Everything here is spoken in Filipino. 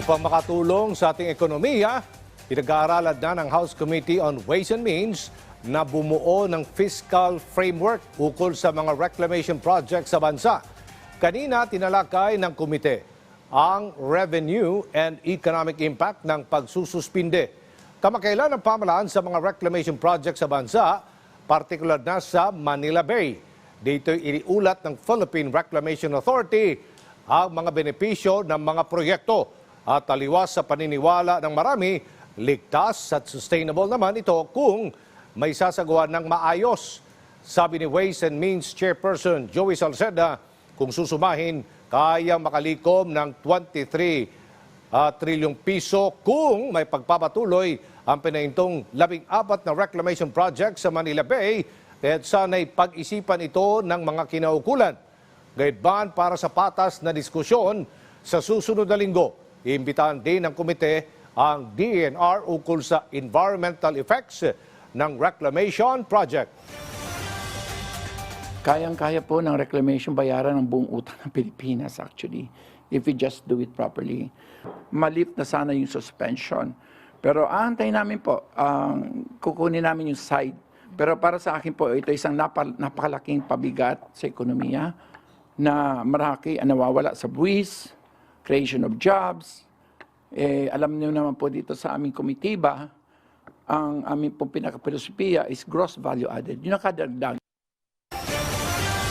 Upang makatulong sa ating ekonomiya, pinag-aaralan na ng House Committee on Ways and Means na bumuo ng fiscal framework ukol sa mga reclamation projects sa bansa. Kanina tinalakay ng komite ang revenue and economic impact ng pagsususpinde. Kamakailan ang pamalaan sa mga reclamation projects sa bansa, partikular na sa Manila Bay. Dito iniulat ng Philippine Reclamation Authority ang mga benepisyo ng mga proyekto at taliwas sa paniniwala ng marami, ligtas at sustainable naman ito kung may sasagawa ng maayos. Sabi ni Ways and Means Chairperson Joey Salceda, kung susumahin, kaya makalikom ng 23 ah, trilyong piso kung may pagpapatuloy ang pinaintong labing apat na reclamation project sa Manila Bay at sana'y pag-isipan ito ng mga kinaukulan. Gayban para sa patas na diskusyon sa susunod na linggo. Iimbitahan din ng komite ang DNR ukol sa environmental effects ng reclamation project. Kayang-kaya po ng reclamation bayaran ng buong utang ng Pilipinas actually if we just do it properly. Malift na sana yung suspension. Pero aantayin namin po, ang kukunin namin yung side. Pero para sa akin po, ito isang napa- napakalaking pabigat sa ekonomiya na maraki ang nawawala sa buwis, creation of jobs. Eh, alam niyo naman po dito sa aming komitiba, ang aming pong pinaka-filosofiya is gross value added. Yung nakadagdag